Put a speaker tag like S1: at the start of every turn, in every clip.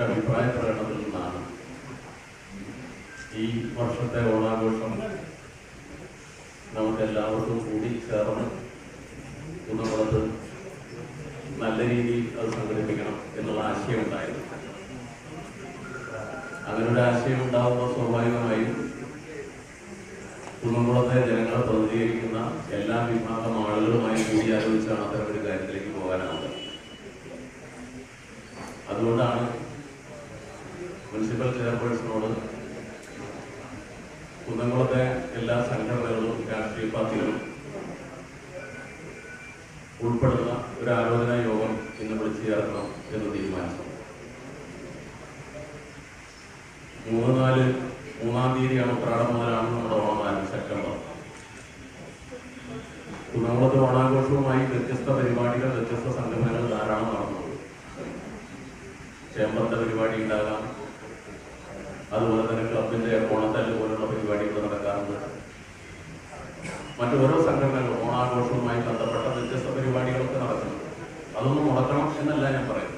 S1: ഉണ്ടായ ഒരു അഭിപ്രായ പ്രകടനത്തിൽ നിന്നാണ് ഈ വർഷത്തെ ഓണാഘോഷം നമുക്ക് എല്ലാവർക്കും കൂടി ചേർന്ന് കുന്നംകുളത്ത് നല്ല രീതിയിൽ അത് സംഘടിപ്പിക്കണം എന്നുള്ള ആശയം ഉണ്ടായിരുന്നു അങ്ങനൊരു ആശയം സ്വാഭാവികമായും കുന്നംകുളത്തെ ജനങ്ങളെ പ്രതിനിധീകരിക്കുന്ന എല്ലാ വിഭാഗം ആളുകളുമായി കൂടിയാലോചിച്ചാണ് അത്തരം ഒരു കാര്യത്തിലേക്ക് പോകാനാവുന്നത്. അതുകൊണ്ടാണ് ചെയർപേഴ്സണോട് കുന്നംകുളത്തെ എല്ലാ സംഘടനകളും രാഷ്ട്രീയ പാർട്ടികളും ഉൾപ്പെടുന്ന ഒരു ആലോചനാ യോഗം ഇന്ന് വിളിച്ചു ചേർക്കണം എന്ന് തീരുമാനിച്ചു. മൂന്ന് നാല് മൂന്നാം തീയതിയാണ് ഉത്രാടം മുതലാണ് നമ്മുടെ ഓണം ആരംഭിച്ചത് സെപ്റ്റംബർ. കുന്നംകുളത്ത് ഓണാഘോഷവുമായി വ്യത്യസ്ത പരിപാടികൾ വ്യത്യസ്ത സംഘടനകൾ ധാരാളം നടന്നു. ചേമ്പറിന്റെ പരിപാടി ഉണ്ടാകാം അതുപോലെ തന്നെ ക്ലബിന്റെ ഓണത്തല്ല് പോലുള്ള പരിപാടികൾ നടക്കാറുണ്ട്. മറ്റോരോ സംഘടനകളും ഓണാഘോഷവുമായി ബന്ധപ്പെട്ട വ്യത്യസ്ത പരിപാടികളൊക്കെ നടക്കുന്നു. അതൊന്നും മുടക്കണം എന്നല്ല ഞാൻ പറയുന്നത്.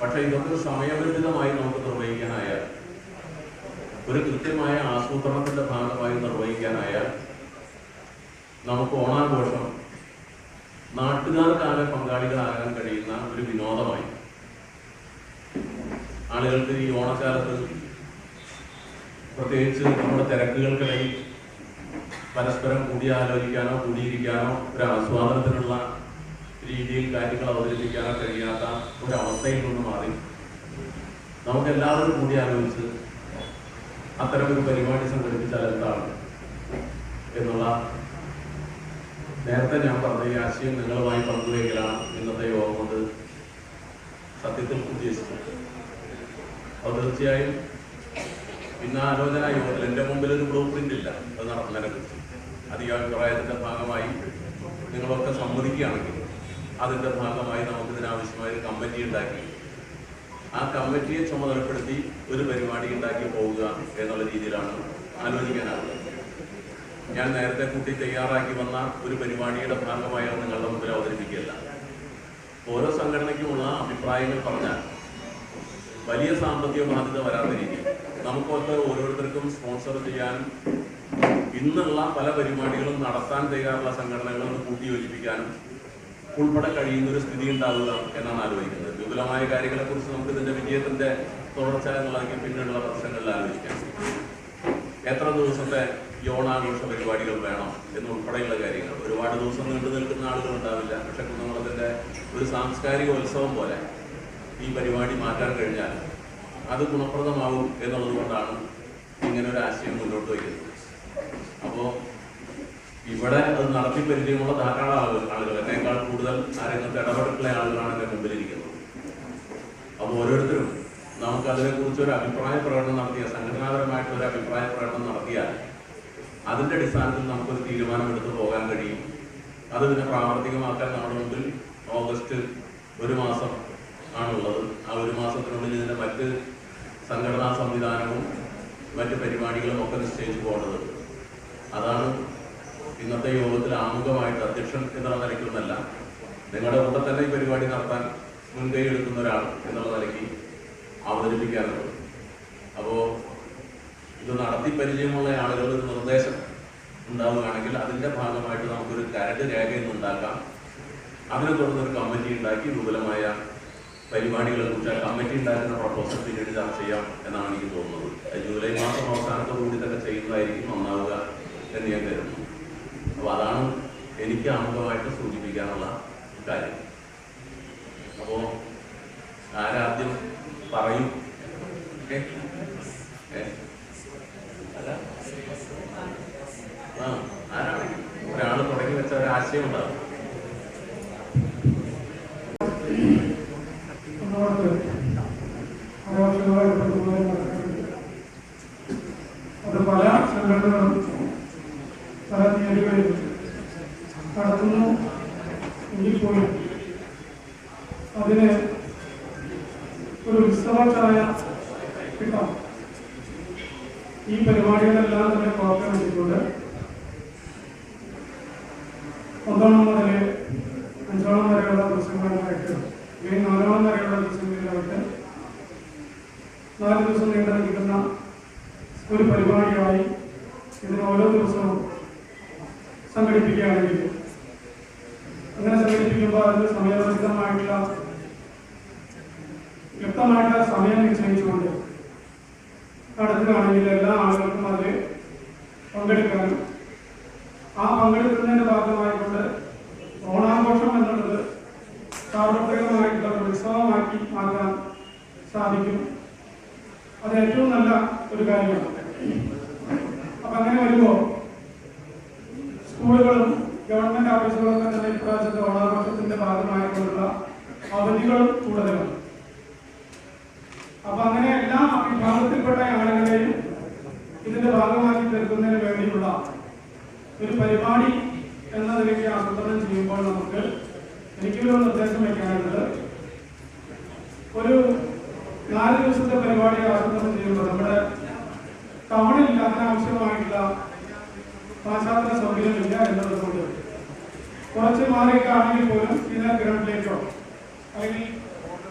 S1: പക്ഷെ ഇതൊക്കെ സമയബന്ധിതമായി നമുക്ക് നിർവഹിക്കാനായാൽ ഒരു കൃത്യമായ ആസൂത്രണത്തിന്റെ ഭാഗമായി നിർവഹിക്കാനായാൽ നമുക്ക് ഓണാഘോഷം നാട്ടുകാർക്കാകെ പങ്കാളികളാകാൻ കഴിയുന്ന ഒരു വിനോദമായി ആളുകൾക്ക് ഈ ഓണക്കാലത്ത് പ്രത്യേകിച്ച് നമ്മുടെ തിരക്കുകൾക്കിടയിൽ പരസ്പരം കൂടി ആലോചിക്കാനോ കൂടിയിരിക്കാനോ ഒരു ആസ്വാദനത്തിനുള്ള രീതിയിൽ കാര്യങ്ങൾ അവതരിപ്പിക്കാനോ കഴിയാത്ത ഒരവസ്ഥയിൽ നിന്ന് മാറി. നമുക്ക് എല്ലാവരും കൂടി ആലോചിച്ച് അത്തരം ഒരു പരിപാടി സംഘടിപ്പിച്ചാൽ എന്താണ് എന്നുള്ള നേരത്തെ ഞാൻ പറഞ്ഞ ഈ ആശയം നിങ്ങളുമായി പങ്കുവയ്ക്കലാണ് ഇന്നത്തെ യോഗം കൊണ്ട് സത്യത്തിൽ ഉദ്ദേശിച്ചത് അപ്പോൾ തീർച്ചയായും ഇന്ന് ആലോചന യോഗത്തിൽ എന്റെ മുമ്പിൽ ഒരു ബ്ലൂ പ്രിന്റ് ഇല്ല. അത് നടന്നതിനെ കുറിച്ച്. അധികാഭിപ്രായത്തിന്റെ ഭാഗമായി നിങ്ങളൊക്കെ സമ്മതിക്കുകയാണെങ്കിൽ അതിന്റെ ഭാഗമായി നമുക്ക് ഇതിനാവശ്യമായ ഒരു കമ്മിറ്റി ഉണ്ടാക്കി. ആ കമ്മിറ്റിയെ ചുമതലപ്പെടുത്തി ഒരു പരിപാടി ഉണ്ടാക്കി പോവുക എന്നുള്ള രീതിയിലാണ് ആലോചിക്കാനാവുന്നത്. ഞാൻ നേരത്തെ കൂട്ടി തയ്യാറാക്കി വന്ന ഒരു പരിപാടിയുടെ ഭാഗമായാണ് നിങ്ങളുടെ മുമ്പിൽ അവതരിപ്പിക്കുകയല്ല ഓരോ സംഘടനയ്ക്കുമുള്ള അഭിപ്രായങ്ങൾ പറഞ്ഞാൽ വലിയ സാമ്പത്തിക ബാധ്യത വരാത്ത രീതിയിൽ നമുക്കൊക്കെ ഓരോരുത്തർക്കും സ്പോൺസർ ചെയ്യാൻ ഇന്നുള്ള പല പരിപാടികളും നടത്താൻ തയ്യാറുള്ള സംഘടനകളൊന്ന് കൂട്ടിയോജിപ്പിക്കാനും ഉൾപ്പെടെ കഴിയുന്ന ഒരു സ്ഥിതി ഉണ്ടാവുക എന്നാണ് ആലോചിക്കുന്നത്. വിപുലമായ കാര്യങ്ങളെ കുറിച്ച് നമുക്ക് ഇതിന്റെ വിജയത്തിന്റെ തുടർച്ച എന്നുള്ളതെങ്കിൽ പിന്നീടുള്ള പ്രശ്നങ്ങളിൽ ആലോചിക്കാം. എത്ര ദിവസത്തെ യോണാഘോഷ പരിപാടികൾ വേണം എന്നുൾപ്പെടെയുള്ള കാര്യങ്ങൾ. ഒരുപാട് ദിവസം നീണ്ടു നിൽക്കുന്ന ആളുകൾ ഉണ്ടാവില്ല. പക്ഷെ കുന്നംകുളത്തിന്റെ ഒരു സാംസ്കാരിക ഉത്സവം പോലെ ഈ പരിപാടി മാറ്റാൻ കഴിഞ്ഞാൽ അത് ഗുണപ്രദമാകും എന്നുള്ളതുകൊണ്ടാണ് ഇങ്ങനെ ഒരു ആശയം മുന്നോട്ട് വയ്ക്കുന്നത്. അപ്പോൾ ഇവിടെ അത് നടത്തി പരിചയമുള്ള ധാരാളം ആളുകൾ ആളുകൾ എന്നേക്കാൾ കൂടുതൽ ആ രംഗത്ത് ഇടപെട്ടിട്ടുള്ള ആളുകളാണ് എന്റെ മുമ്പിലിരിക്കുന്നത്. അപ്പോൾ ഓരോരുത്തരും നമുക്ക് അതിനെക്കുറിച്ച് ഒരു അഭിപ്രായ പ്രകടനം നടത്തിയ സംഘടനാപരമായിട്ടുള്ള ഒരു അഭിപ്രായ പ്രകടനം നടത്തിയാൽ അതിന്റെ അടിസ്ഥാനത്തിൽ നമുക്കൊരു തീരുമാനമെടുത്ത് പോകാൻ കഴിയും. അത് പിന്നെ പ്രാവർത്തികമാക്കാൻ നമ്മുടെ മുമ്പിൽ ഓഗസ്റ്റ് ഒരു മാസം ആണുള്ളത്. ആ ഒരു മാസത്തിനുള്ളിൽ ഇതിന്റെ മറ്റ് സംഘടനാ സംവിധാനവും മറ്റ് പരിപാടികളും ഒക്കെ നിശ്ചയിച്ചു പോകേണ്ടത് അതാണ് ഇന്നത്തെ യോഗത്തിൽ ആമുഖമായിട്ട് അധ്യക്ഷൻ എന്നുള്ള നിലയ്ക്കൊന്നല്ല നിങ്ങളുടെ കൂടെ തന്നെ ഈ പരിപാടി നടത്താൻ മുൻകൈ എടുക്കുന്ന ഒരാൾ എന്നുള്ള നിലയ്ക്ക് അവതരിപ്പിക്കാറുള്ളത് അപ്പോൾ ഇത് നടത്തി പരിചയമുള്ള ആളുകൾ ഒരു നിർദ്ദേശം ഉണ്ടാവുകയാണെങ്കിൽ അതിന്റെ ഭാഗമായിട്ട് നമുക്കൊരു കരട് രേഖ ഇന്ന് ഉണ്ടാക്കാം. അതിനെ തുടർന്ന് ഒരു കമ്മിറ്റി ഉണ്ടാക്കി വിപുലമായ പരിപാടികളെ കുറിച്ച് ആ കമ്മിറ്റി ഉണ്ടാക്കുന്ന പ്രപ്പോസൽ പിന്നീട് ചർച്ച ചെയ്യാം എന്നാണ് എനിക്ക് തോന്നുന്നത്. ജൂലൈ മാസം അവസാനത്തോടുകൂടി തന്നെ ചെയ്യുന്നതായിരിക്കും നന്നാവുക എന്ന് ഞാൻ കരുതുന്നു. അപ്പോൾ അതാണ് എനിക്ക് ആമുഖമായിട്ട് സൂചിപ്പിക്കാനുള്ള കാര്യം. അപ്പോൾ ആരാദ്യം പറയും ഏ? ഏ? അല്ല ആ ആരാണെങ്കിൽ ഒരാൾ തുടങ്ങി വെച്ച ഒരു ആശയം ഉണ്ടാവും
S2: നമ്മളോട് ആഘോഷങ്ങളായി ബന്ധമായി നടക്കുന്നുണ്ട്. അത് പല സംഘടനകളും പല തീയതികളിൽ നടത്തുന്നു എങ്കിൽ പോലും അതിന് ഒരു ഉത്സവച്ചായ കിട്ടാം ഈ പരിപാടികളെല്ലാം തന്നെ ചെയ്തിട്ടുണ്ട് ഒന്നാം മുതൽ അഞ്ചോളം വരെയുള്ള ദിവസങ്ങളിലായിട്ട് മെയ് നാലോളം വരെയുള്ള ദിവസങ്ങളിലായിട്ട് നാല് ദിവസം നീണ്ടു നിൽക്കുന്ന ഒരു പരിപാടിയായി ഇതിന് ഓരോ ദിവസവും സംഘടിപ്പിക്കുകയാണെങ്കിൽ അങ്ങനെ സംഘടിപ്പിക്കുമ്പോൾ അതിന് സമയബന്ധിതമായിട്ടുള്ള വ്യക്തമായിട്ടുള്ള സമയം നിശ്ചയിച്ചുകൊണ്ട് നടത്തുകയാണെങ്കിൽ എല്ലാ ആളുകൾക്കും അതിൽ പങ്കെടുക്കാനും ആ പങ്കെടുക്കുന്നതിന്റെ ഭാഗമായിക്കൊണ്ട് ഓണാഘോഷം എന്നുള്ളത് സാർവത്രികമായിട്ടുള്ള ഉത്സവമാക്കി മാറ്റാൻ സാധിക്കും. അത് ഏറ്റവും നല്ല ഒരു കാര്യമാണ്. അപ്പൊ അങ്ങനെ വരുമ്പോൾ സ്കൂളുകളും ഗവൺമെന്റ് ഓഫീസുകളും തന്നെ ഇപ്രാവശ്യത്തെ ഓണാഘോഷത്തിന്റെ ഭാഗമായിട്ടുള്ള അവധികളും കൂടുതലാണ്. അപ്പൊ അങ്ങനെ എല്ലാ വിഭാഗത്തിൽപ്പെട്ട ആളുകളെയും ഇതിന്റെ ഭാഗമാക്കി തീർക്കുന്നതിന് വേണ്ടിയുള്ള ഒരു പരിപാടി എന്ന നിലയ്ക്ക് ആസൂത്രണം ചെയ്യുമ്പോൾ നമുക്ക് എനിക്കൊരു നിർദ്ദേശം വയ്ക്കാനുള്ളത് ഒരു നാല് ദിവസത്തെ പരിപാടി ആസൂത്രണം ചെയ്യുമ്പോൾ നമ്മുടെ ടൗണിൽ അതിനാവശ്യമായിട്ടുള്ള പാശ്ചാത്യ സൗകര്യമില്ല എന്നതുകൊണ്ട് കുറച്ച് മാറിയൊക്കെ ആണെങ്കിൽ പോലും ഇതിനെ ഗ്രൗണ്ടിലേക്കോ അല്ലെങ്കിൽ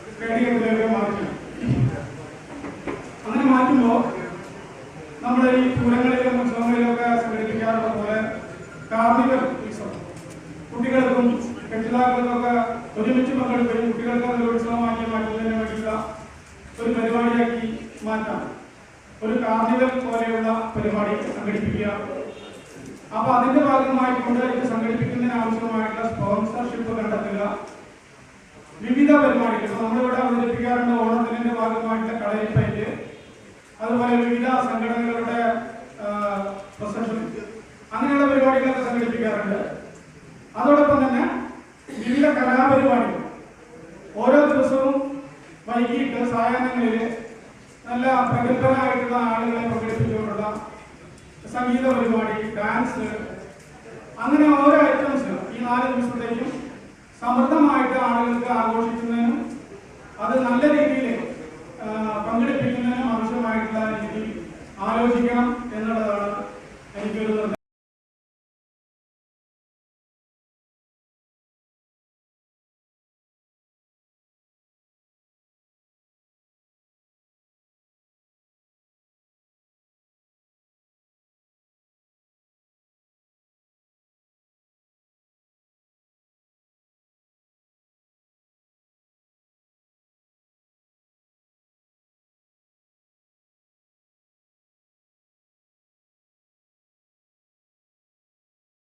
S2: സ്റ്റേഡിയത്തിലേക്കോ മാറ്റി മാറ്റുമ്പോൾ നമ്മുടെ ഈ പൂരങ്ങളിലും ഉത്സവങ്ങളിലും ഒക്കെ സംഘടിപ്പിക്കാറുള്ള പോലെ കാർണിവൽ ഉത്സവം. കുട്ടികൾക്കും രക്ഷിതാക്കൾക്കൊക്കെ ഒരുമിച്ച് പങ്കെടുക്കുകയും കുട്ടികൾക്ക് അതൊരു ഉത്സവമാക്കി മാറ്റുന്നതിന് വേണ്ടിയുള്ള ഒരു പരിപാടിയാക്കി മാറ്റാം. ഒരു കാർണിവൽ പോലെയുള്ള പരിപാടി സംഘടിപ്പിക്കുക. അപ്പൊ അതിന്റെ ഭാഗമായിക്കൊണ്ട് ഇത് സംഘടിപ്പിക്കുന്നതിന് ആവശ്യമായിട്ടുള്ള സ്പോൺസർഷിപ്പ് കണ്ടെത്തുക. വിവിധ പരിപാടികൾ. നമ്മളിവിടെ അവതരിപ്പിക്കാറുണ്ട് ഓണത്തിന്റെ ഭാഗമായിട്ടുള്ള കളരിപ്പയറ്റ് അതുപോലെ വിവിധ സംഘടനകളുടെ അങ്ങനെയുള്ള പരിപാടികളൊക്കെ സംഘടിപ്പിക്കാറുണ്ട്. അതോടൊപ്പം തന്നെ വിവിധ കലാപരിപാടികൾ. ഓരോ ദിവസവും വൈകിട്ട് സായാഹ്നങ്ങളിൽ നല്ല പ്രഗത്ഭരായിട്ടുള്ള ആളുകളെ പ്രകടിപ്പിച്ചുകൊണ്ടുള്ള സംഗീത പരിപാടി ഡാൻസ് അങ്ങനെ ഓരോ ഐറ്റംസ് ഈ നാല് ദിവസത്തേക്കും സമൃദ്ധമായിട്ട് ആളുകൾക്ക് ആഘോഷിക്കുന്നതിനും അത് നല്ല രീതിയിൽ யோசிக்கணும்